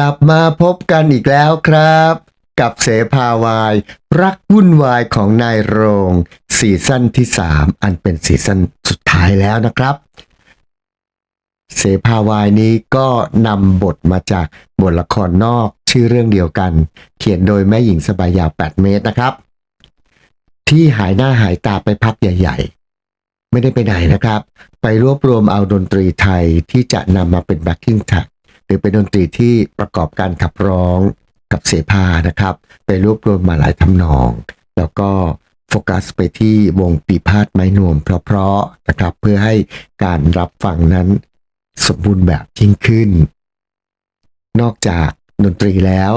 ลับมาพบกันอีกแล้วครับ กับเสภาวาย รักวุ่นวายของนายโรงซีซั่นที่ 3 อันเป็นซีซั่นสุดท้ายแล้วนะครับ เสภาวายนี้ก็นำบทมาจากบทละครนอกชื่อเรื่องเดียวกัน เขียนโดยแม่หญิงสบายยาว 8 เมตรนะครับ ที่หายหน้าหายตาไปพักใหญ่ ๆ ไม่ได้ไปไหนนะครับ ไปรวบรวมเอาดนตรีไทยที่จะนำมาเป็น backing track หรือเป็นดนตรีที่ประกอบการขับร้องกับเสภานะครับ ไปรวบรวมมาหลายทำนอง แล้วก็โฟกัสไปที่วงปีพาดไม้นวมเพราะๆนะครับ เพื่อให้การรับฟังนั้นสมบูรณ์แบบยิ่งขึ้น นอกจากดนตรีแล้ว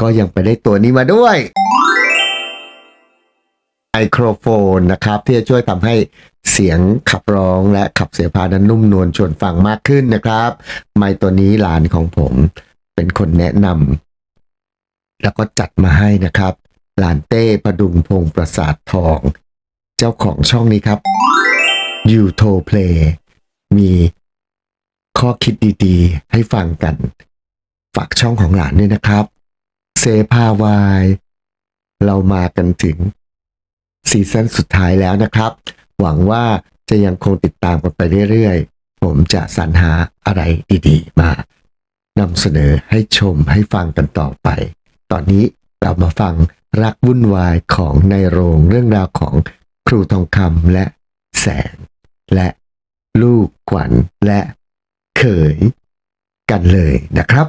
ก็ยังไปได้ตัวนี้มาด้วย โครโฟนนะครับที่จะช่วยทำให้เสียงขับร้องและขับเสียพานั้นนุ่มนวลชวนฟังมากขึ้นนะครับ ไมตัวนี้หลานของผมเป็นคนแนะนำแล้วก็จัดมาให้นะครับ หลานเต้ประดุงพงประสาททอง เจ้าของช่องนี้ครับ You t o Play มีข้อคิดดีๆ ให้ฟังกัน ฝากช่องของหลานด้วยนะครับ เซพาวาย เรามากันถึง ซีซั่นสุดท้ายแล้วนะครับ หวังว่าจะยังคงติดตามกันไปเรื่อยๆ ผมจะสรรหาอะไรดีๆ มานำเสนอให้ชมให้ฟังกันต่อไป ตอนนี้เรามาฟังรักวุ่นวายของในโรงเรื่องราวของครูทองคำและแสง และลูกขวัญและเขยกันเลยนะครับ